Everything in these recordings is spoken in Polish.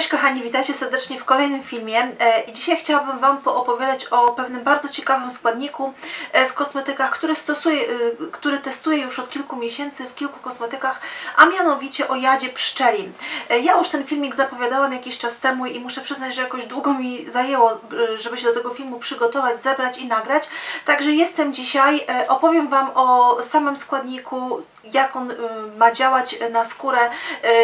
Cześć kochani, witajcie serdecznie w kolejnym filmie E, i dzisiaj chciałabym Wam poopowiadać o pewnym bardzo ciekawym składniku e, w kosmetykach, który stosuję, y, który testuję już od kilku miesięcy w kilku kosmetykach, a mianowicie o jadzie pszczelim. E, Ja już ten filmik zapowiadałam jakiś czas temu i muszę przyznać, że jakoś długo mi zajęło, żeby się do tego filmu przygotować, zebrać i nagrać, także jestem dzisiaj, e, opowiem Wam o samym składniku, jak on ma działać na skórę,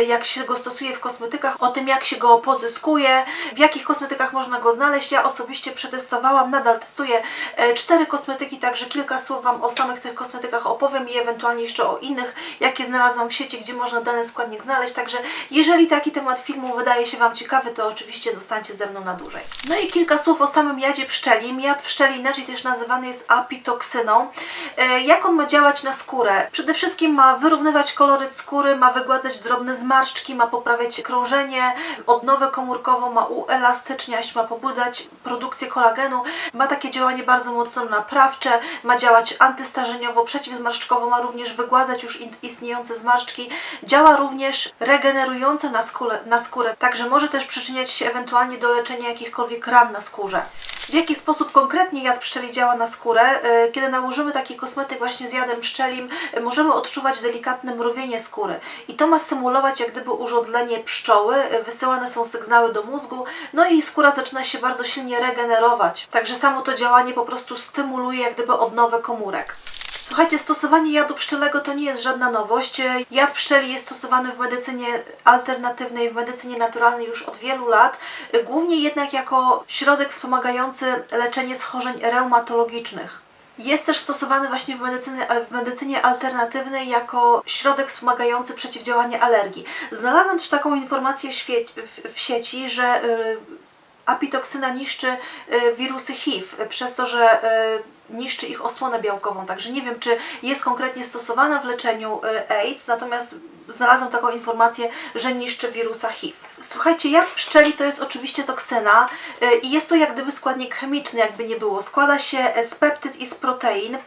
jak się go stosuje w kosmetykach, o tym jak się go pozyskuje, w jakich kosmetykach można go znaleźć. Ja osobiście przetestowałam, nadal testuję e, cztery kosmetyki, także kilka słów Wam o samych tych kosmetykach opowiem i ewentualnie jeszcze o innych, jakie znalazłam w sieci, gdzie można dany składnik znaleźć. Także jeżeli taki temat filmu wydaje się Wam ciekawy, to oczywiście zostańcie ze mną na dłużej. No i kilka słów o samym jadzie pszczeli. Jad pszczeli inaczej też nazywany jest apitoksyną. E, Jak on ma działać na skórę? Przede wszystkim ma wyrównywać kolory skóry, ma wygładzać drobne zmarszczki, ma poprawiać krążenie, odnowę komórkową, ma uelastyczniać, ma pobudzać produkcję kolagenu, ma takie działanie bardzo mocno naprawcze, ma działać antystarzeniowo, przeciwzmarszczkowo, ma również wygładzać już istniejące zmarszczki, działa również regenerująco na skórę, na skórę, także może też przyczyniać się ewentualnie do leczenia jakichkolwiek ran na skórze. W jaki sposób konkretnie jad pszczeli działa na skórę? E, Kiedy nałożymy taki kosmetyk właśnie z jadem pszczelim, e, możemy odczuwać delikatne mrowienie skóry. I to ma symulować jak gdyby urządlenie pszczoły, e, wysyłane są sygnały do mózgu, no i skóra zaczyna się bardzo silnie regenerować. Także samo to działanie po prostu stymuluje jak gdyby odnowę komórek. Słuchajcie, stosowanie jadu pszczelego to nie jest żadna nowość. Jad pszczeli jest stosowany w medycynie alternatywnej, w medycynie naturalnej już od wielu lat, głównie jednak jako środek wspomagający leczenie schorzeń reumatologicznych. Jest też stosowany właśnie w medycynie, w medycynie alternatywnej jako środek wspomagający przeciwdziałanie alergii. Znalazłam też taką informację w, sieci, że y, apitoksyna niszczy y, wirusy HIV, przez to, że y, niszczy ich osłonę białkową. Także nie wiem, czy jest konkretnie stosowana w leczeniu y, AIDS, natomiast znalazłam taką informację, że niszczy wirusa HIV. Słuchajcie, jad pszczeli to jest oczywiście toksyna y, i jest to jak gdyby składnik chemiczny, jakby nie było. Składa się e, z peptyd i z protein.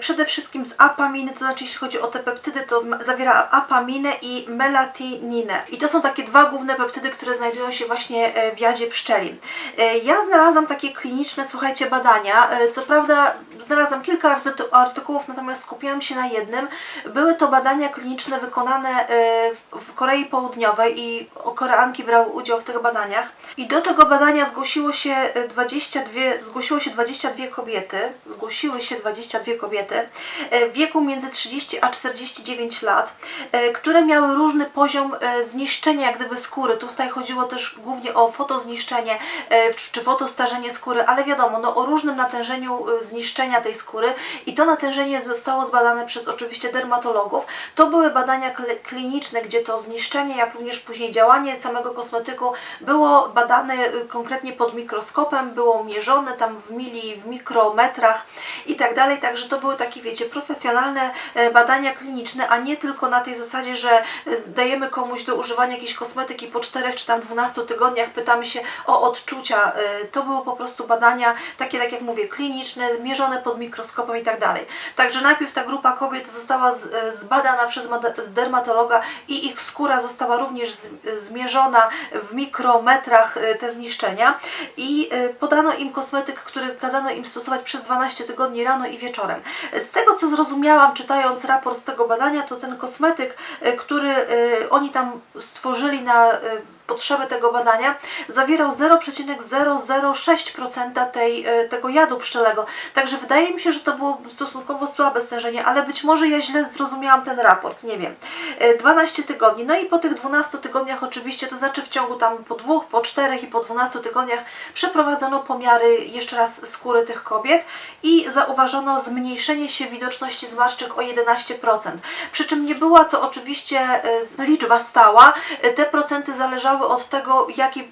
Przede wszystkim z apaminy, to znaczy jeśli chodzi o te peptydy, to zawiera apaminę i melatininę. I to są takie dwa główne peptydy, które znajdują się właśnie e, w jadzie pszczeli. E, Ja znalazłam takie kliniczne, słuchajcie, badania. E, Co prawda znalazłam kilka arty- artykułów, natomiast skupiłam się na jednym. Były to badania kliniczne wykonane e, w- Korei Południowej i Koreanki brały udział w tych badaniach. I do tego badania zgłosiło się e, 22, zgłosiło się 22 kobiety, zgłosiły się 22 kobiety e, w wieku między 30 a 49 lat, e, które miały różny poziom e, zniszczenia jak gdyby skóry. Tutaj chodziło też głównie o fotozniszczenie e, czy fotostarzenie skóry, ale wiadomo, no, o różnym natężeniu e, zniszczenia tej skóry i to natężenie zostało zbadane przez oczywiście dermatologów. To były badania kl- kliniczne, gdzie to zniszczenie, jak również później działanie samego kosmetyku było badane y, konkretnie pod mikroskopem, było mierzone tam w mili, w mikrometrach i tak dalej, także to były takie, wiecie, profesjonalne e, badania kliniczne, a nie tylko na tej zasadzie, że e, dajemy komuś do używania jakiejś kosmetyki po 4 czy tam 12 tygodniach, pytamy się o odczucia. E, To były po prostu badania takie, tak jak mówię, kliniczne, mierzone pod mikroskopem i tak dalej. Także najpierw ta grupa kobiet została e, zbadana przez dermatologa i ich skóra została również z- zmierzona w mikrometrach e, te zniszczenia i e, podano im kosmetyk, który kazano im stosować przez 12 tygodni rano i wieczorem. Z tego co zrozumiałam, czytając raport z tego badania, to ten kosmetyk, e, który e, oni tam stworzyli na e, potrzeby tego badania, zawierał 0,006% tej, e, tego jadu pszczelego. Także wydaje mi się, że to było stosunkowo słabe stężenie, ale być może ja źle zrozumiałam ten raport, nie wiem. E, 12 tygodni. No i po tych 12 tygodniach oczywiście, to znaczy w ciągu tam po dwóch, po czterech i po 12 tygodniach przeprowadzono pomiary jeszcze raz skóry tych kobiet i zauważono zmniejszenie się widoczności zmarszczek o 11%. Przy czym nie była to oczywiście e, liczba stała. E, Te procenty zależały od tego, jaki, e,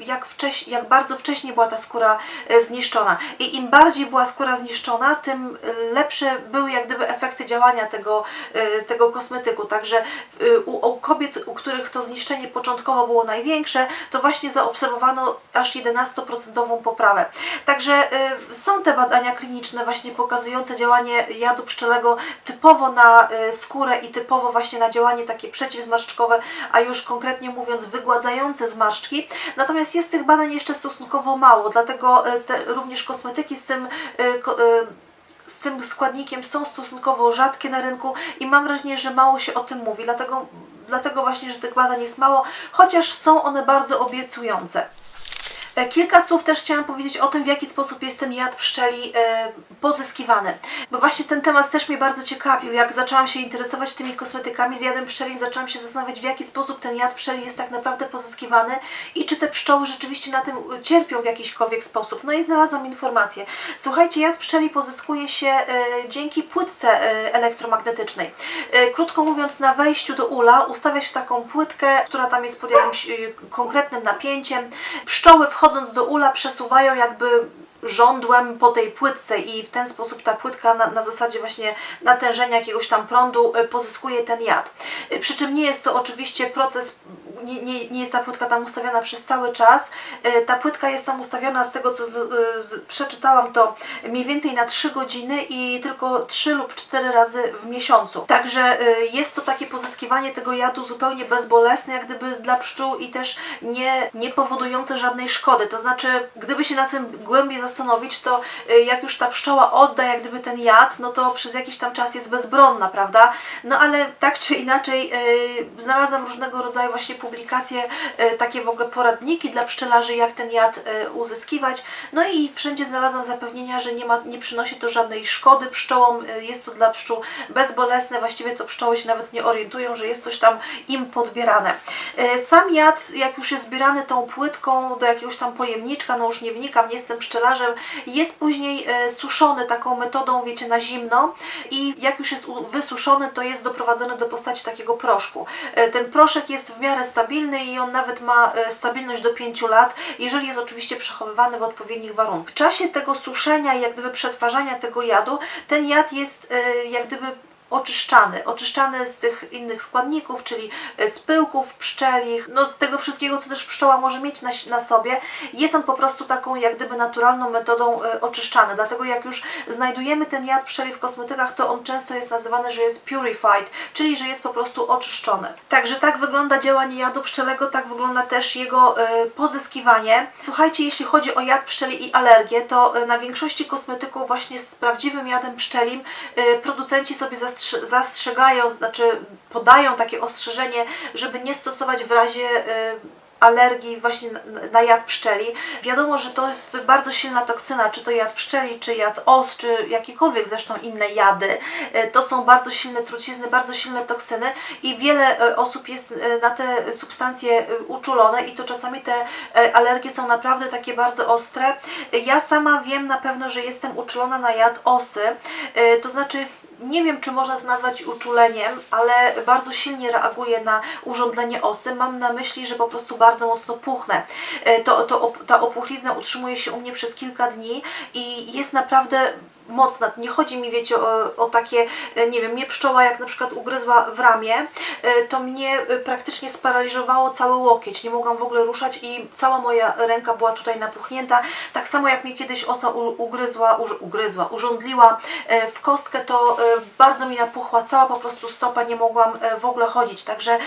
jak, wcześ, jak bardzo wcześnie była ta skóra e, zniszczona. I im bardziej była skóra zniszczona, tym e, lepsze były jak gdyby efekty działania tego, tego kosmetyku. Także u, u kobiet, u których to zniszczenie początkowo było największe, to właśnie zaobserwowano aż 11% poprawę. Także y, są te badania kliniczne właśnie pokazujące działanie jadu pszczelego typowo na y, skórę i typowo właśnie na działanie takie przeciwzmarszczkowe, a już konkretnie mówiąc wygładzenie odprowadzające zmarszczki, natomiast jest tych badań jeszcze stosunkowo mało, dlatego e, te, również kosmetyki z tym e, e, z tym składnikiem są stosunkowo rzadkie na rynku i mam wrażenie, że mało się o tym mówi, dlatego, dlatego właśnie, że tych badań jest mało, chociaż są one bardzo obiecujące. E, Kilka słów też chciałam powiedzieć o tym, w jaki sposób jest ten jad pszczeli e, pozyskiwany. Bo właśnie ten temat też mnie bardzo ciekawił. Jak zaczęłam się interesować tymi kosmetykami z jadem pszczelim, zaczęłam się zastanawiać, w jaki sposób ten jad pszczeli jest tak naprawdę pozyskiwany i czy te pszczoły rzeczywiście na tym cierpią w jakiśkolwiek sposób. No i znalazłam informację. Słuchajcie, jad pszczeli pozyskuje się e, dzięki płytce elektromagnetycznej. Krótko mówiąc, na wejściu do ula ustawia się taką płytkę, która tam jest pod jakimś konkretnym napięciem. Pszczoły wchodząc do ula przesuwają jakby żądłem po tej płytce i w ten sposób ta płytka na, na zasadzie właśnie natężenia jakiegoś tam prądu e, pozyskuje ten jad. E, Przy czym nie jest to oczywiście proces, nie, nie, nie jest ta płytka tam ustawiona przez cały czas. E, Ta płytka jest tam ustawiona z tego co z, e, z, przeczytałam to mniej więcej na 3 godziny i tylko 3 lub 4 razy w miesiącu. Także e, jest to takie pozyskiwanie tego jadu zupełnie bezbolesne, jak gdyby dla pszczół i też nie, nie powodujące żadnej szkody. To znaczy, gdyby się na tym głębiej zastanowić, to jak już ta pszczoła odda jak gdyby ten jad, no to przez jakiś tam czas jest bezbronna, prawda? No ale tak czy inaczej y, znalazłam różnego rodzaju właśnie publikacje, y, takie w ogóle poradniki dla pszczelarzy, jak ten jad y, uzyskiwać. No i wszędzie znalazłam zapewnienia, że nie, ma, nie przynosi to żadnej szkody pszczołom, y, jest to dla pszczół bezbolesne, właściwie to pszczoły się nawet nie orientują, że jest coś tam im podbierane. Sam jad, jak już jest zbierany tą płytką do jakiegoś tam pojemniczka, no już nie wnikam, nie jestem pszczelarzem, jest później e, suszony taką metodą, wiecie, na zimno i jak już jest wysuszony, to jest doprowadzony do postaci takiego proszku. E, Ten proszek jest w miarę stabilny i on nawet ma e, stabilność do 5 lat, jeżeli jest oczywiście przechowywany w odpowiednich warunkach. W czasie tego suszenia i jak gdyby przetwarzania tego jadu, ten jad jest e, jak gdyby oczyszczany, oczyszczany z tych innych składników, czyli e, z pyłków pszczelich, no z tego wszystkiego, co też pszczoła może mieć na, na sobie. Jest on po prostu taką jak gdyby naturalną metodą e, oczyszczany. Dlatego jak już znajdujemy ten jad pszczeli w kosmetykach, to on często jest nazywany, że jest purified, czyli że jest po prostu oczyszczony. Także tak wygląda działanie jadu pszczelego, tak wygląda też jego e, pozyskiwanie. Słuchajcie, jeśli chodzi o jad pszczeli i alergię, to na większości kosmetyków właśnie z prawdziwym jadem pszczelim producenci sobie zastrze- zastrzegają, znaczy podają takie ostrzeżenie, żeby nie stosować w razie e, alergii właśnie na, jad pszczeli. Wiadomo, że to jest bardzo silna toksyna, czy to jad pszczeli, czy jad os, czy jakiekolwiek zresztą inne jady. E, To są bardzo silne trucizny, bardzo silne toksyny i wiele e, osób jest na te substancje uczulone i to czasami te alergie są naprawdę takie bardzo ostre. Ja sama wiem na pewno, że jestem uczulona na jad osy, to znaczy nie wiem, czy można to nazwać uczuleniem, ale bardzo silnie reaguję na urządlenie osy. Mam na myśli, że po prostu bardzo mocno puchnę. E, To, to, ta opuchlizna utrzymuje się u mnie przez kilka dni i jest naprawdę mocna. Nie chodzi mi, wiecie, o, o takie, e, nie wiem, mnie pszczoła jak na przykład ugryzła w ramię, e, to mnie e, praktycznie sparaliżowało cały łokieć. Nie mogłam w ogóle ruszać i cała moja ręka była tutaj napuchnięta. Tak samo jak mnie kiedyś osa ugryzła, ugryzła, urządliła w kostkę, to bardzo mi napuchła cała po prostu stopa, nie mogłam w ogóle chodzić. Także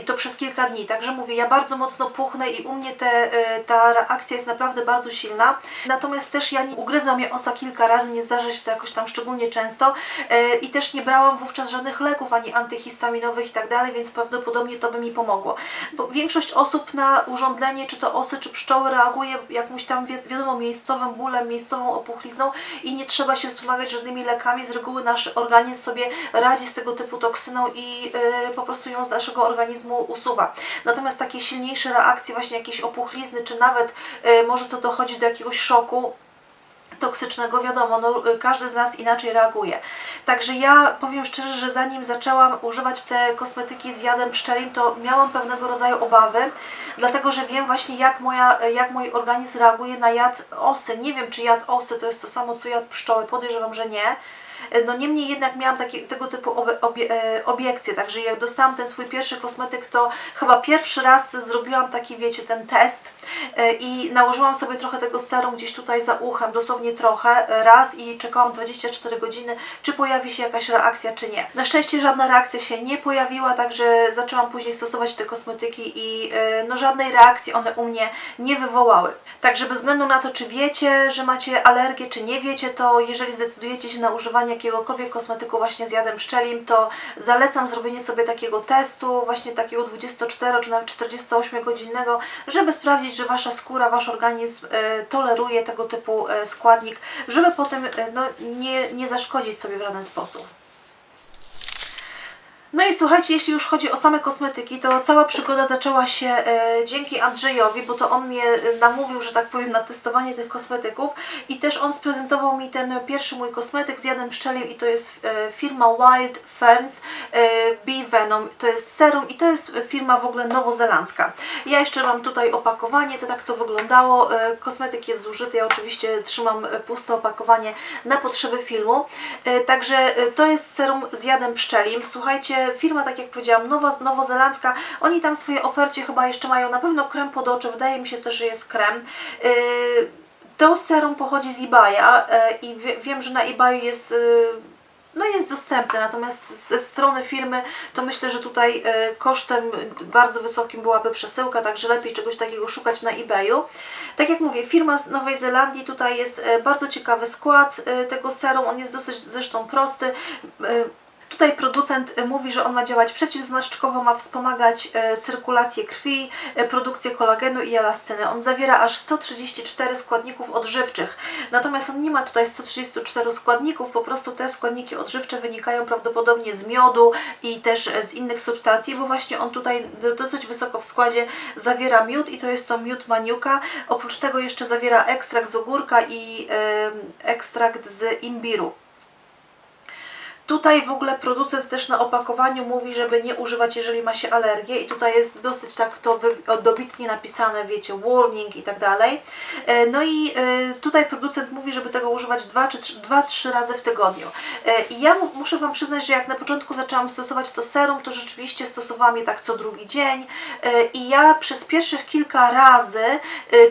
i to przez kilka dni. Także mówię, ja bardzo mocno puchnę i u mnie te, ta reakcja jest naprawdę bardzo silna. Natomiast też ja nie ugryzła mnie osa kilka razy, nie zdarza się to jakoś tam szczególnie często e, i też nie brałam wówczas żadnych leków, ani antyhistaminowych i tak dalej, więc prawdopodobnie to by mi pomogło. Bo większość osób na urządlenie, czy to osy, czy pszczoły reaguje jakimś tam, wi- wiadomo, miejscowym bólem, miejscową opuchlizną i nie trzeba się wspomagać żadnymi lekami. Z reguły nasz organizm sobie radzi z tego typu toksyną i e, po prostu ją z naszego organizmu usuwa. Natomiast takie silniejsze reakcje, właśnie jakieś opuchlizny, czy nawet e, może to dochodzi do jakiegoś szoku, toksycznego, wiadomo, no, każdy z nas inaczej reaguje. Także ja powiem szczerze, że zanim zaczęłam używać te kosmetyki z jadem pszczelim, to miałam pewnego rodzaju obawy, dlatego że wiem właśnie jak, moja, jak mój organizm reaguje na jad osy. Nie wiem, czy jad osy to jest to samo co jad pszczoły, podejrzewam, że nie. E, No niemniej jednak miałam takie, tego typu obie, obie, e, obiekcje, także jak dostałam ten swój pierwszy kosmetyk, to chyba pierwszy raz zrobiłam taki, wiecie, ten test e, i nałożyłam sobie trochę tego serum gdzieś tutaj za uchem, dosłownie trochę, raz i czekałam 24 godziny, czy pojawi się jakaś reakcja, czy nie. Na szczęście żadna reakcja się nie pojawiła, także zaczęłam później stosować te kosmetyki i no żadnej reakcji one u mnie nie wywołały. Także bez względu na to, czy wiecie, że macie alergię, czy nie wiecie, to jeżeli zdecydujecie się na używanie jakiegokolwiek kosmetyku właśnie z jadem pszczelim, to zalecam zrobienie sobie takiego testu, właśnie takiego 24 czy nawet 48 godzinnego, żeby sprawdzić, że Wasza skóra, Wasz organizm e, toleruje tego typu e, składnik, żeby potem e, no, nie, nie zaszkodzić sobie w żaden sposób. No i słuchajcie, jeśli już chodzi o same kosmetyki, to cała przygoda zaczęła się e, dzięki Andrzejowi, bo to on mnie e, namówił, że tak powiem, na testowanie tych kosmetyków i też on sprezentował mi ten pierwszy mój kosmetyk z jadem pszczelim i to jest e, firma Wild Ferns e, Bee Venom. To jest serum i to jest firma w ogóle nowozelandzka. Ja jeszcze mam tutaj opakowanie, to tak to wyglądało. E, kosmetyk jest zużyty, ja oczywiście trzymam puste opakowanie na potrzeby filmu. E, Także e, to jest serum z jadem pszczelim. Słuchajcie, firma, tak jak powiedziałam, nowa, nowozelandzka, oni tam w swojej ofercie chyba jeszcze mają na pewno krem pod oczy, wydaje mi się też, że jest krem. E, To serum pochodzi z eBaya e, i wie, wiem, że na eBayu jest e, no jest dostępne, natomiast ze strony firmy to myślę, że tutaj kosztem bardzo wysokim byłaby przesyłka, także lepiej czegoś takiego szukać na eBayu. Tak jak mówię, firma z Nowej Zelandii, tutaj jest bardzo ciekawy skład tego serum, on jest dosyć zresztą prosty. Tutaj producent e, mówi, że on ma działać przeciwzmarszczkowo, ma wspomagać e, cyrkulację krwi, e, produkcję kolagenu i elastyny. On zawiera aż 134 składników odżywczych. Natomiast on nie ma tutaj 134 składników, po prostu te składniki odżywcze wynikają prawdopodobnie z miodu i też z innych substancji, bo właśnie on tutaj do- dosyć wysoko w składzie zawiera miód i to jest to miód maniuka. Oprócz tego jeszcze zawiera ekstrakt z ogórka i ekstrakt z imbiru. Tutaj w ogóle producent też na opakowaniu mówi, żeby nie używać, jeżeli ma się alergię. I tutaj jest dosyć tak to dobitnie napisane, wiecie, warning i tak dalej. E, No i e, tutaj producent mówi, żeby tego używać 2 czy 2-3 razy w tygodniu. E, I ja mu- muszę Wam przyznać, że jak na początku zaczęłam stosować to serum, to rzeczywiście stosowałam je tak co drugi dzień. I ja przez pierwszych kilka razy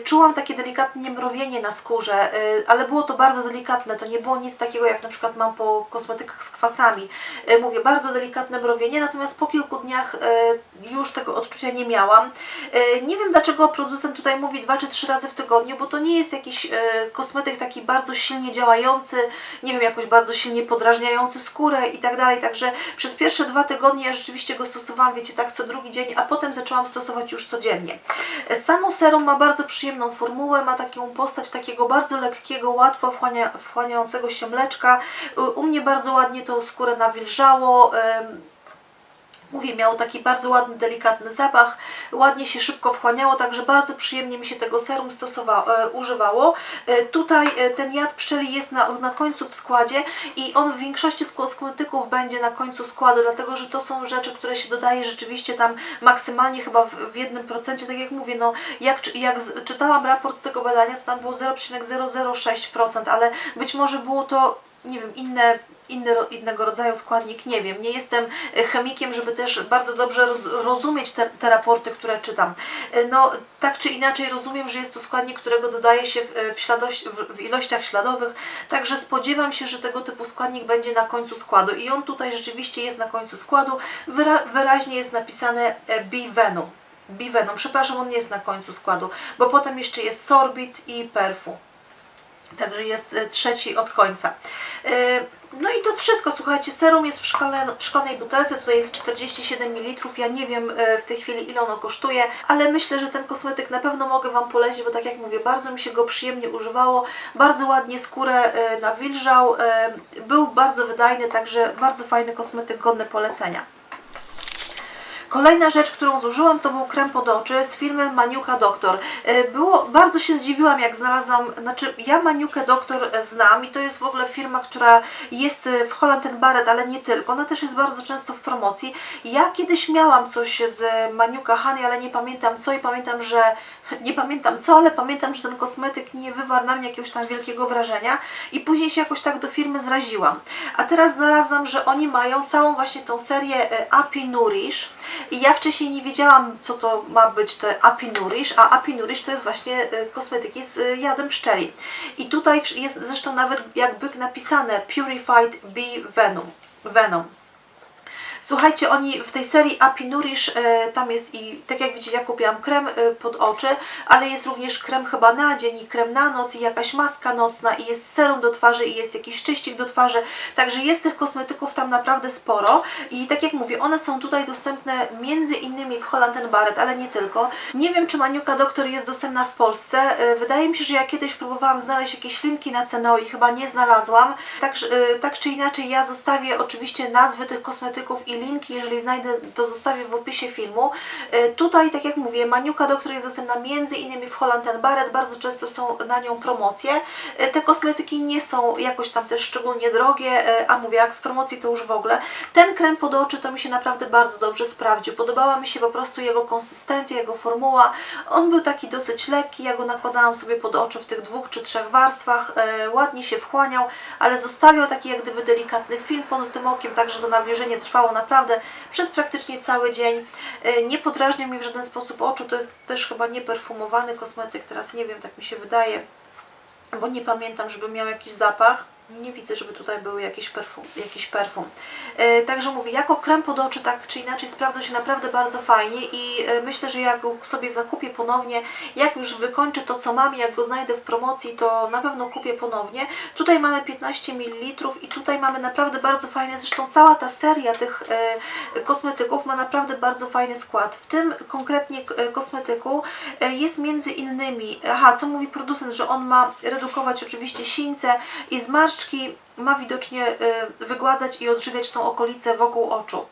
czułam takie delikatnie mrowienie na skórze, ale było to bardzo delikatne, to nie było nic takiego jak na przykład mam po kosmetykach z kwasami. E, Mówię, bardzo delikatne mrowienie, natomiast po kilku dniach e, już tego odczucia nie miałam. E, Nie wiem dlaczego producent tutaj mówi dwa czy trzy razy w tygodniu, bo to nie jest jakiś kosmetyk taki bardzo silnie działający, nie wiem, jakoś bardzo silnie podrażniający skórę i tak dalej, także przez pierwsze dwa tygodnie ja rzeczywiście go stosowałam, wiecie, tak co drugi dzień, a potem zaczęłam stosować już codziennie. Samo serum ma bardzo przyjemną formułę, ma taką postać takiego bardzo lekkiego, łatwo wchłania, wchłaniającego się mleczka. U- mnie bardzo ładnie tą skórę nawilżało. Mówię, miało taki bardzo ładny, delikatny zapach, ładnie się szybko wchłaniało, także bardzo przyjemnie mi się tego serum stosowało, e, używało. E, tutaj e, ten jad pszczeli jest na, na końcu w składzie i on w większości skł- kosmetyków będzie na końcu składu, dlatego że to są rzeczy, które się dodaje rzeczywiście tam maksymalnie chyba w, w jednym procencie, tak jak mówię, no jak, jak czytałam raport z tego badania, to tam było 0,006%, ale być może było to nie wiem, inne, inny, innego rodzaju składnik, nie wiem. Nie jestem e, chemikiem, żeby też bardzo dobrze roz, rozumieć te, te raporty, które czytam. E, No, tak czy inaczej rozumiem, że jest to składnik, którego dodaje się w, e, w, śladoś, w, w ilościach śladowych, także spodziewam się, że tego typu składnik będzie na końcu składu i on tutaj rzeczywiście jest na końcu składu. Wyra, wyraźnie jest napisane Bivenom. Bivenom, przepraszam, on nie jest na końcu składu, bo potem jeszcze jest sorbit i perfum. Także jest e, trzeci od końca. E, No i to wszystko, słuchajcie, serum jest w, szkale, w szklanej butelce, tutaj jest 47 ml, ja nie wiem e, w tej chwili ile ono kosztuje, ale myślę, że ten kosmetyk na pewno mogę Wam polecić, bo tak jak mówię, bardzo mi się go przyjemnie używało, bardzo ładnie skórę nawilżał, był bardzo wydajny, także bardzo fajny kosmetyk, godny polecenia. Kolejna rzecz, którą zużyłam, to był krem pod oczy z firmy Maniuka Doktor. E, Było, bardzo się zdziwiłam, jak znalazłam, znaczy ja Maniukę Doktor znam i to jest w ogóle firma, która jest e, w Holland Barrett, ale nie tylko. Ona też jest bardzo często w promocji. Ja kiedyś miałam coś z Maniuka Honey, ale nie pamiętam co i pamiętam, że nie pamiętam co, ale pamiętam, że ten kosmetyk nie wywarł na mnie jakiegoś tam wielkiego wrażenia i później się jakoś tak do firmy zraziłam. A teraz znalazłam, że oni mają całą właśnie tą serię e, Happy Nourish i ja wcześniej nie wiedziałam, co to ma być te Happy Nourish, a Happy Nourish to jest właśnie e, kosmetyki z e, jadem pszczeli. I tutaj jest zresztą nawet jakby napisane Purified Bee Venom. Venom. Słuchajcie, oni w tej serii Happy Nourish, e, tam jest i tak jak widzicie, ja kupiłam krem e, pod oczy, ale jest również krem chyba na dzień i krem na noc i jakaś maska nocna i jest serum do twarzy i jest jakiś czyścik do twarzy, także jest tych kosmetyków tam naprawdę sporo i tak jak mówię, one są tutaj dostępne między innymi w Holland Barrett, ale nie tylko. Nie wiem, czy Maniuka Doktor jest dostępna w Polsce. E, Wydaje mi się, że ja kiedyś próbowałam znaleźć jakieś linki na cenę i chyba nie znalazłam. Tak, tak czy inaczej, ja zostawię oczywiście nazwy tych kosmetyków i linki, jeżeli znajdę, to zostawię w opisie filmu. E, Tutaj, tak jak mówię, Maniuka Doktor jest dostępna między innymi w Holland Barrett, bardzo często są na nią promocje. E, Te kosmetyki nie są jakoś tam też szczególnie drogie, e, a mówię, jak w promocji to już w ogóle. Ten krem pod oczy to mi się naprawdę bardzo dobrze sprawdził. Podobała mi się po prostu jego konsystencja, jego formuła. On był taki dosyć lekki, ja go nakładałam sobie pod oczy w tych dwóch czy trzech warstwach, ładnie się wchłaniał, ale zostawiał taki jak gdyby delikatny film pod tym okiem, także to nawilżenie trwało naprawdę przez praktycznie cały dzień. E, nie podrażniał mi w żaden sposób oczu, to jest też chyba nieperfumowany kosmetyk, teraz nie wiem, tak mi się wydaje, bo nie pamiętam, żeby miał jakiś zapach. Nie widzę, żeby tutaj był jakiś perfum. Jakiś perfum. E, także mówię, jako krem pod oczy tak czy inaczej sprawdza się naprawdę bardzo fajnie i e, myślę, że jak go sobie zakupię ponownie, jak już wykończę to co mam, jak go znajdę w promocji, to na pewno kupię ponownie. Tutaj mamy 15 ml i tutaj mamy naprawdę bardzo fajne, zresztą cała ta seria tych e, kosmetyków ma naprawdę bardzo fajny skład. W tym konkretnie e, kosmetyku e, jest między innymi, aha, co mówi producent, że on ma redukować oczywiście sińce i zmarszczki, ma widocznie e, wygładzać i odżywiać tą okolicę wokół oczu.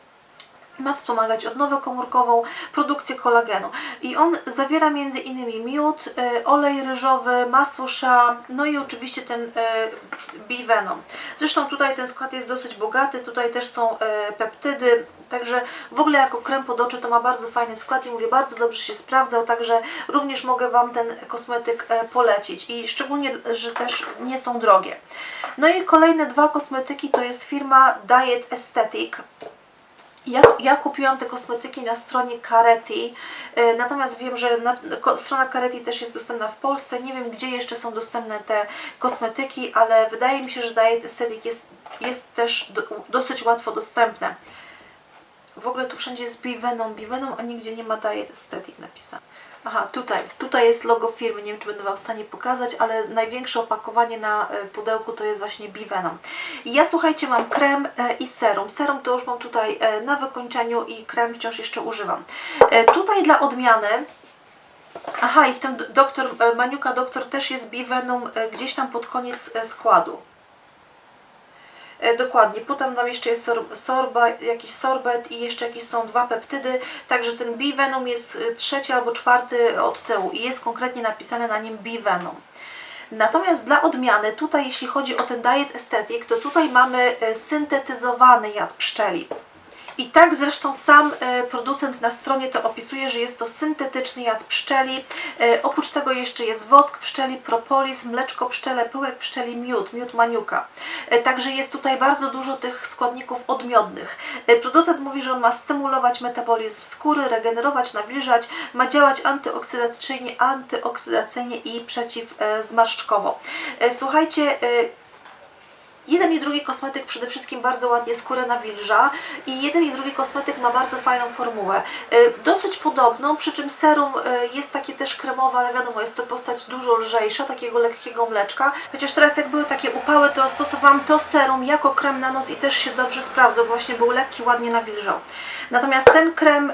Ma wspomagać odnowę komórkową, produkcję kolagenu. I on zawiera między innymi miód, e, olej ryżowy, masło shea, no i oczywiście ten e, bivenom. Zresztą tutaj ten skład jest dosyć bogaty, tutaj też są peptydy, także w ogóle jako krem pod oczy to ma bardzo fajny skład i mówię, bardzo dobrze się sprawdzał, także również mogę Wam ten kosmetyk e, polecić i szczególnie, że też nie są drogie. No i kolejne dwa kosmetyki to jest firma Diet Aesthetic. Ja, ja kupiłam te kosmetyki na stronie Careti, e, natomiast wiem, że na, strona Careti też jest dostępna w Polsce. Nie wiem, gdzie jeszcze są dostępne te kosmetyki, ale wydaje mi się, że Diet Aesthetic jest, jest też do, dosyć łatwo dostępne. W ogóle tu wszędzie jest Bivenom, Bivenom, a nigdzie nie ma Diet Aesthetic napisane. Aha, tutaj, tutaj jest logo firmy, nie wiem czy będę Wam w stanie pokazać, ale największe opakowanie na e, pudełku to jest właśnie Bivenom. Ja słuchajcie, mam krem e, i serum. Serum to już mam tutaj e, na wykończeniu i krem wciąż jeszcze używam. Tutaj dla odmiany Aha, i w tym doktor, Maniuka Doktor też jest Bivenom gdzieś tam pod koniec składu. E, Dokładnie, potem tam jeszcze jest sor, sorba, jakiś sorbet i jeszcze jakieś są dwa peptydy, także ten bivenom jest e, trzeci albo czwarty od tyłu i jest konkretnie napisane na nim bivenom. Natomiast dla odmiany, tutaj jeśli chodzi o ten diet aesthetic, to tutaj mamy e, syntetyzowany jad pszczeli. I tak zresztą sam e, producent na stronie to opisuje, że jest to syntetyczny jad pszczeli. E, oprócz tego jeszcze jest wosk pszczeli, propolis, mleczko pszczele, pyłek pszczeli, miód, miód maniuka. E, także jest tutaj bardzo dużo tych składników odmiodnych. Producent mówi, że on ma stymulować metabolizm skóry, regenerować, nawilżać, ma działać antyoksydacyjnie, antyoksydacyjnie i przeciwzmarszczkowo. Słuchajcie, Jeden i drugi kosmetyk przede wszystkim bardzo ładnie skórę nawilża i jeden i drugi kosmetyk ma bardzo fajną formułę. Y, Dosyć podobną, przy czym serum y, jest takie też kremowa, ale wiadomo, jest to postać dużo lżejsza, takiego lekkiego mleczka. Chociaż teraz jak były takie upały, to stosowałam to serum jako krem na noc i też się dobrze sprawdzał, właśnie był lekki, ładnie nawilżał. Natomiast ten krem y,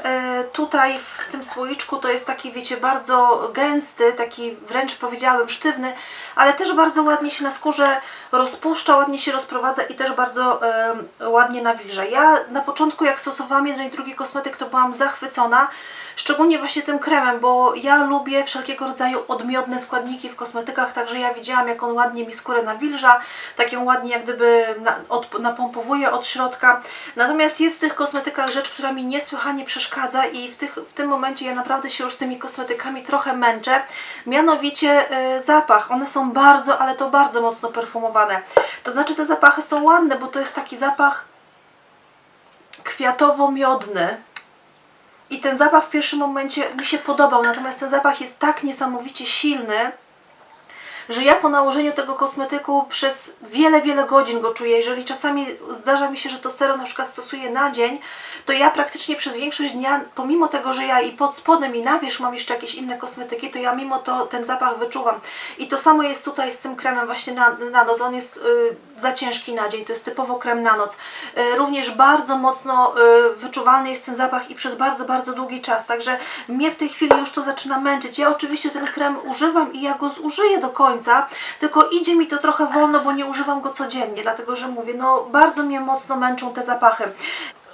tutaj w tym słoiczku to jest taki, wiecie, bardzo gęsty, taki wręcz powiedziałabym sztywny, ale też bardzo ładnie się na skórze rozpuszcza, ładnie się rozprowadza i też bardzo y, ładnie nawilża. Ja na początku jak stosowałam jeden i drugi kosmetyk, to byłam zachwycona, szczególnie właśnie tym kremem, bo ja lubię wszelkiego rodzaju odmiodne składniki w kosmetykach, także ja widziałam jak on ładnie mi skórę nawilża, tak ją ładnie jak gdyby na, od, napompowuje od środka. Natomiast jest w tych kosmetykach rzecz, która mi niesłychanie przeszkadza i w, tych, w tym momencie ja naprawdę się już z tymi kosmetykami trochę męczę. Mianowicie y, zapach. One są bardzo, ale to bardzo mocno perfumowane. To znaczy te zapachy są ładne, bo to jest taki zapach kwiatowo-miodny. I ten zapach w pierwszym momencie mi się podobał, natomiast ten zapach jest tak niesamowicie silny, że ja po nałożeniu tego kosmetyku przez wiele, wiele godzin go czuję. Jeżeli czasami zdarza mi się, że to serum na przykład stosuję na dzień, to ja praktycznie przez większość dnia, pomimo tego, że ja i pod spodem i na wierzch mam jeszcze jakieś inne kosmetyki, to ja mimo to ten zapach wyczuwam. I to samo jest tutaj z tym kremem właśnie na, na noc. On jest y, za ciężki na dzień, to jest typowo krem na noc. Y, również bardzo mocno y, wyczuwalny jest ten zapach i przez bardzo, bardzo długi czas. Także mnie w tej chwili już to zaczyna męczyć. Ja oczywiście ten krem używam i ja go zużyję do końca, tylko idzie mi to trochę wolno, bo nie używam go codziennie, dlatego że mówię, no bardzo mnie mocno męczą te zapachy.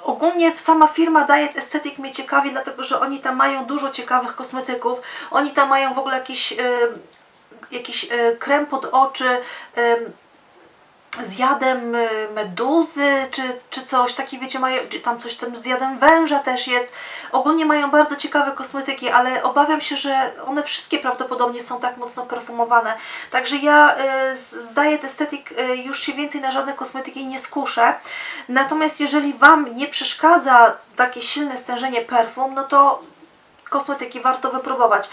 Ogólnie sama firma Diet Aesthetic mnie ciekawi, dlatego że oni tam mają dużo ciekawych kosmetyków. Oni tam mają w ogóle jakiś, e, jakiś e, krem pod oczy e, z jadem e, meduzy, czy, czy coś, taki wiecie, mają, tam coś tam z jadem węża też jest. Ogólnie mają bardzo ciekawe kosmetyki, ale obawiam się, że one wszystkie prawdopodobnie są tak mocno perfumowane. Także ja e, z Diet Aesthetic e, już się więcej na żadne kosmetyki nie skuszę. Natomiast jeżeli Wam nie przeszkadza takie silne stężenie perfum, no to kosmetyki warto wypróbować.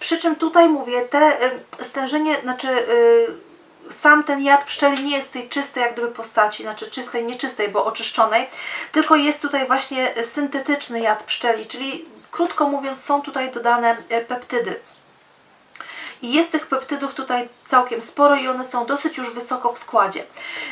Przy czym tutaj mówię, te y, stężenie, znaczy y, sam ten jad pszczeli nie jest tej czystej jak gdyby postaci, znaczy czystej, nieczystej, bo oczyszczonej, tylko jest tutaj właśnie syntetyczny jad pszczeli, czyli krótko mówiąc są tutaj dodane e, peptydy. I jest tych peptydów tutaj całkiem sporo i one są dosyć już wysoko w składzie.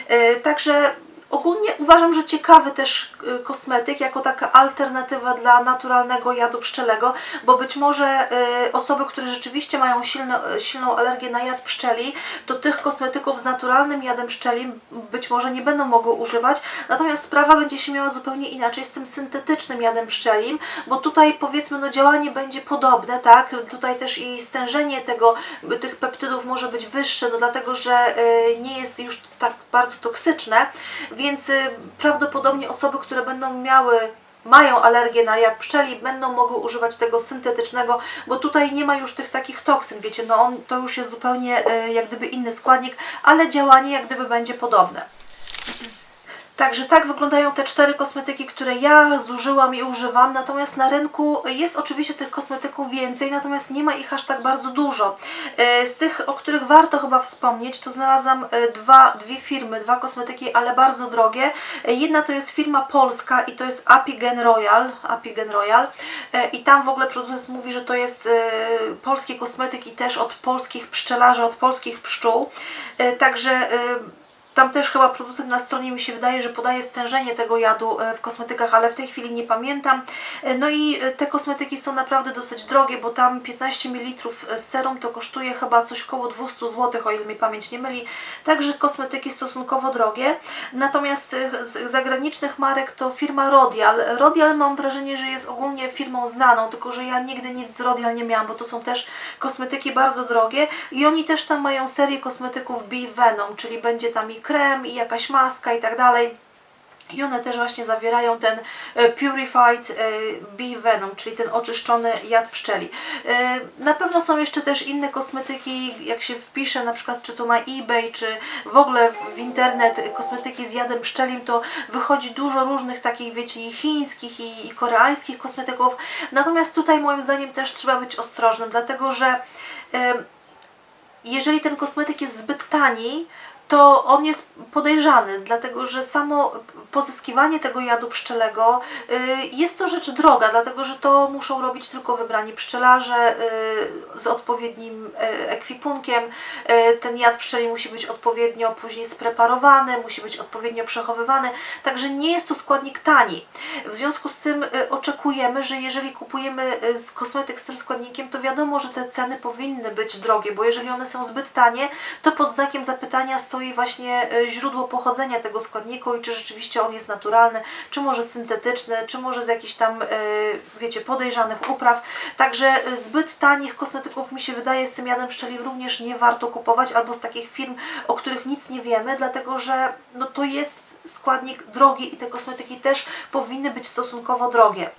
E, Także ogólnie uważam, że ciekawy też y, kosmetyk jako taka alternatywa dla naturalnego jadu pszczelego, bo być może y, osoby, które rzeczywiście mają silno, silną alergię na jad pszczeli, to tych kosmetyków z naturalnym jadem pszczeli być może nie będą mogły używać, natomiast sprawa będzie się miała zupełnie inaczej z tym syntetycznym jadem pszczelim, bo tutaj powiedzmy no działanie będzie podobne, tak? Tutaj też i stężenie tego, tych peptydów może być wyższe, no dlatego, że y, nie jest już tak bardzo toksyczne, więc y, prawdopodobnie osoby, które będą miały mają alergię na jad pszczeli, będą mogły używać tego syntetycznego, bo tutaj nie ma już tych takich toksyn, wiecie, no on to już jest zupełnie y, jak gdyby inny składnik, ale działanie jak gdyby będzie podobne. Także tak wyglądają te cztery kosmetyki, które ja zużyłam i używam. Natomiast na rynku jest oczywiście tych kosmetyków więcej, natomiast nie ma ich aż tak bardzo dużo. E, Z tych, o których warto chyba wspomnieć, to znalazłam e, dwa, dwie firmy, dwa kosmetyki, ale bardzo drogie. E, Jedna to jest firma polska i to jest Apigen Royal. Apigen Royal. I tam w ogóle producent mówi, że to jest polski kosmetyk i też od polskich pszczelarzy, od polskich pszczół. Także tam też chyba producent na stronie mi się wydaje, że podaje stężenie tego jadu e, w kosmetykach, ale w tej chwili nie pamiętam. E, No i e, te kosmetyki są naprawdę dosyć drogie, bo tam 15 ml serum to kosztuje chyba coś koło 200 zł, o ile mi pamięć nie myli. Także kosmetyki stosunkowo drogie. Natomiast z zagranicznych marek to firma Rodial. Rodial mam wrażenie, że jest ogólnie firmą znaną, tylko że ja nigdy nic z Rodial nie miałam, bo to są też kosmetyki bardzo drogie i oni też tam mają serię kosmetyków Be Venom, czyli będzie tam i krem, i jakaś maska i tak dalej. I one też właśnie zawierają ten e, Purified e, Bee Venom, czyli ten oczyszczony jad pszczeli. E, Na pewno są jeszcze też inne kosmetyki, jak się wpisze na przykład czy to na eBay, czy w ogóle w internet kosmetyki z jadem pszczelim, to wychodzi dużo różnych takich, wiecie, i chińskich, i, i koreańskich kosmetyków. Natomiast tutaj moim zdaniem też trzeba być ostrożnym, dlatego że jeżeli ten kosmetyk jest zbyt tani, to on jest podejrzany, dlatego że samo pozyskiwanie tego jadu pszczelego y, jest to rzecz droga, dlatego że to muszą robić tylko wybrani pszczelarze y, z odpowiednim y, ekwipunkiem. Ten jad pszczeli musi być odpowiednio później spreparowany, musi być odpowiednio przechowywany, także nie jest to składnik tani. W związku z tym oczekujemy, że jeżeli kupujemy kosmetyk z tym składnikiem, to wiadomo, że te ceny powinny być drogie, bo jeżeli one są zbyt tanie, to pod znakiem zapytania stoi właśnie y, źródło pochodzenia tego składniku i czy rzeczywiście on jest naturalny, czy może syntetyczny, czy może z jakichś tam, y, wiecie, podejrzanych upraw. Także y, zbyt tanich kosmetyków mi się wydaje z tym jadem pszczeli również nie warto kupować, albo z takich firm, o których nic nie wiemy, dlatego że no, to jest składnik drogi i te kosmetyki też powinny być stosunkowo drogie.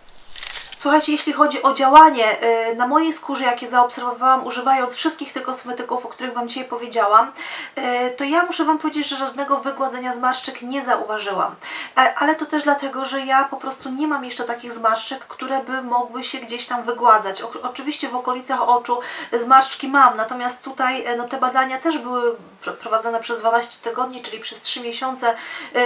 Słuchajcie, jeśli chodzi o działanie y, na mojej skórze, jakie zaobserwowałam używając wszystkich tych kosmetyków, o których Wam dzisiaj powiedziałam, y, to ja muszę Wam powiedzieć, że żadnego wygładzenia zmarszczek nie zauważyłam. E, Ale to też dlatego, że ja po prostu nie mam jeszcze takich zmarszczek, które by mogły się gdzieś tam wygładzać. Oczywiście w okolicach oczu zmarszczki mam, natomiast tutaj no, te badania też były pr- prowadzone przez 12 tygodni, czyli przez 3 miesiące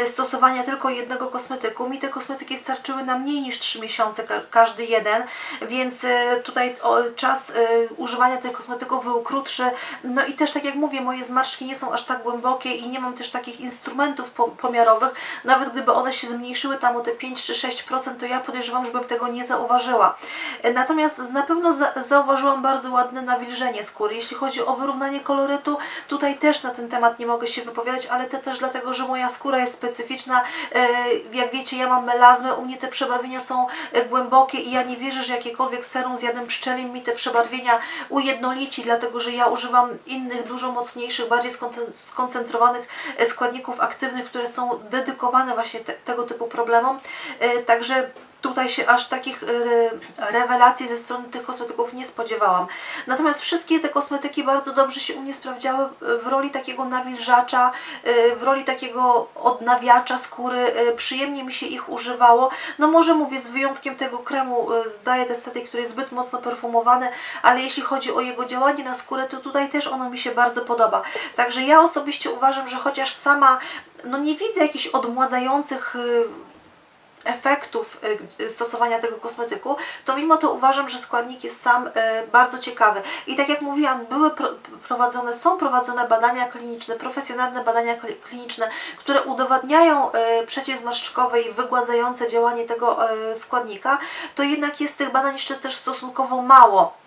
stosowania tylko jednego kosmetyku. Mi te kosmetyki starczyły na mniej niż 3 miesiące ka- jeden, więc e, tutaj czas e, używania tych kosmetyków był krótszy. No i też tak jak mówię, moje zmarszczki nie są aż tak głębokie i nie mam też takich instrumentów po- pomiarowych. Nawet gdyby one się zmniejszyły tam o te 5 czy 6%, to ja podejrzewam, żebym tego nie zauważyła. E, Natomiast na pewno za zauważyłam bardzo ładne nawilżenie skóry. Jeśli chodzi o wyrównanie kolorytu, tutaj też na ten temat nie mogę się wypowiadać, ale to też dlatego, że moja skóra jest specyficzna. Jak wiecie, ja mam melazmę, u mnie te przebarwienia są głębokie i ja nie wierzę, że jakiekolwiek serum z jadem pszczelim mi te przebarwienia ujednolici, dlatego że ja używam innych, dużo mocniejszych, bardziej skonce- skoncentrowanych e, składników aktywnych, które są dedykowane właśnie te, tego typu problemom. E, Także tutaj się aż takich e, rewelacji ze strony tych kosmetyków nie spodziewałam. Natomiast wszystkie te kosmetyki bardzo dobrze się u mnie sprawdziały e, w roli takiego nawilżacza, e, w roli takiego odnawiacza skóry. Przyjemnie mi się ich używało. No może mówię, z wyjątkiem tego kremu z Diet Aesthetic, który jest zbyt mocno perfumowany, ale jeśli chodzi o jego działanie na skórę, to tutaj też ono mi się bardzo podoba. Także ja osobiście uważam, że chociaż sama no nie widzę jakichś odmładzających y, efektów y, stosowania tego kosmetyku, to mimo to uważam, że składnik jest sam y, bardzo ciekawy. I tak jak mówiłam, były pro, prowadzone, są prowadzone badania kliniczne, profesjonalne badania kli- kliniczne, które udowadniają y, przeciwzmarszczkowe i wygładzające działanie tego y, składnika, to jednak jest tych badań jeszcze też stosunkowo mało.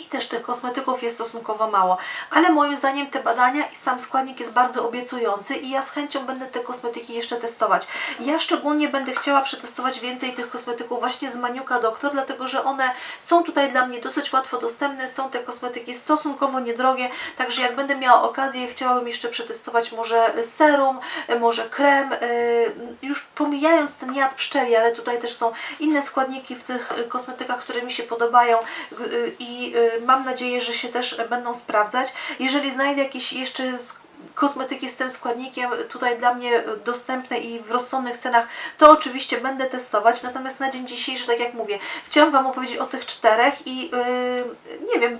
I też tych kosmetyków jest stosunkowo mało. Ale moim zdaniem te badania i sam składnik jest bardzo obiecujący i ja z chęcią będę te kosmetyki jeszcze testować. Ja szczególnie będę chciała przetestować więcej tych kosmetyków właśnie z Maniuka Doktor, dlatego że one są tutaj dla mnie dosyć łatwo dostępne, są te kosmetyki stosunkowo niedrogie, także jak będę miała okazję, chciałabym jeszcze przetestować może serum, może krem, yy, już pomijając ten jad pszczeli, ale tutaj też są inne składniki w tych y, kosmetykach, które mi się podobają y, i y, mam nadzieję, że się też będą sprawdzać. Jeżeli znajdę jakieś jeszcze kosmetyki z tym składnikiem tutaj dla mnie dostępne i w rozsądnych cenach, to oczywiście będę testować. Natomiast na dzień dzisiejszy, tak jak mówię, chciałam Wam opowiedzieć o tych czterech i yy, nie wiem,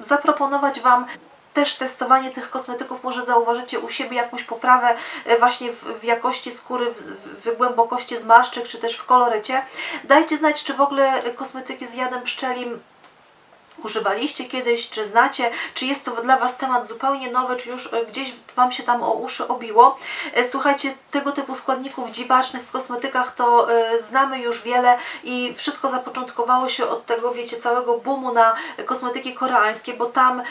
zaproponować Wam też testowanie tych kosmetyków, może zauważycie u siebie jakąś poprawę e, właśnie w, w jakości skóry, w, w głębokości zmarszczek, czy też w kolorycie. Dajcie znać, czy w ogóle kosmetyki z jadem pszczelim używaliście kiedyś, czy znacie, czy jest to dla Was temat zupełnie nowy, czy już e, gdzieś Wam się tam o uszy obiło. E, Słuchajcie, tego typu składników dziwacznych w kosmetykach to e, znamy już wiele i wszystko zapoczątkowało się od tego, wiecie, całego boomu na kosmetyki koreańskie, bo tam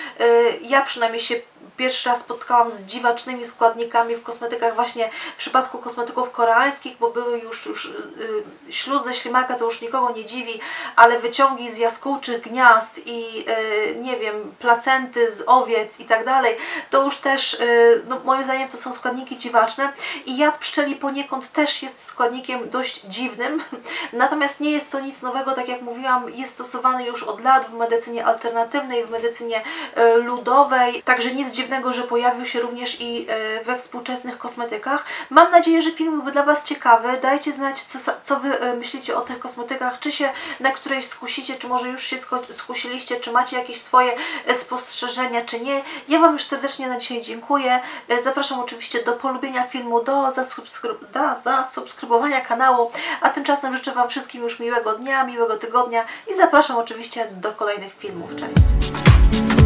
ja przynajmniej się pierwszy raz spotkałam z dziwacznymi składnikami w kosmetykach właśnie w przypadku kosmetyków koreańskich, bo były już, już y, y, śluz ze ślimaka, to już nikogo nie dziwi, ale wyciągi z jaskółczych gniazd i y, nie wiem, placenty z owiec i tak dalej, to już też y, no, moim zdaniem to są składniki dziwaczne i jad pszczeli poniekąd też jest składnikiem dość dziwnym, natomiast nie jest to nic nowego, tak jak mówiłam, jest stosowany już od lat w medycynie alternatywnej, w medycynie y, ludowej, także nic dziwnego dziwnego, że pojawił się również i e, we współczesnych kosmetykach. Mam nadzieję, że film był dla Was ciekawy. Dajcie znać, co, co Wy e, myślicie o tych kosmetykach, czy się na którejś skusicie, czy może już się skusiliście, czy macie jakieś swoje e, spostrzeżenia, czy nie. Ja Wam już serdecznie na dzisiaj dziękuję. Zapraszam oczywiście do polubienia filmu, do, zasubskryb- do zasubskrybowania kanału, a tymczasem życzę Wam wszystkim już miłego dnia, miłego tygodnia i zapraszam oczywiście do kolejnych filmów. Cześć!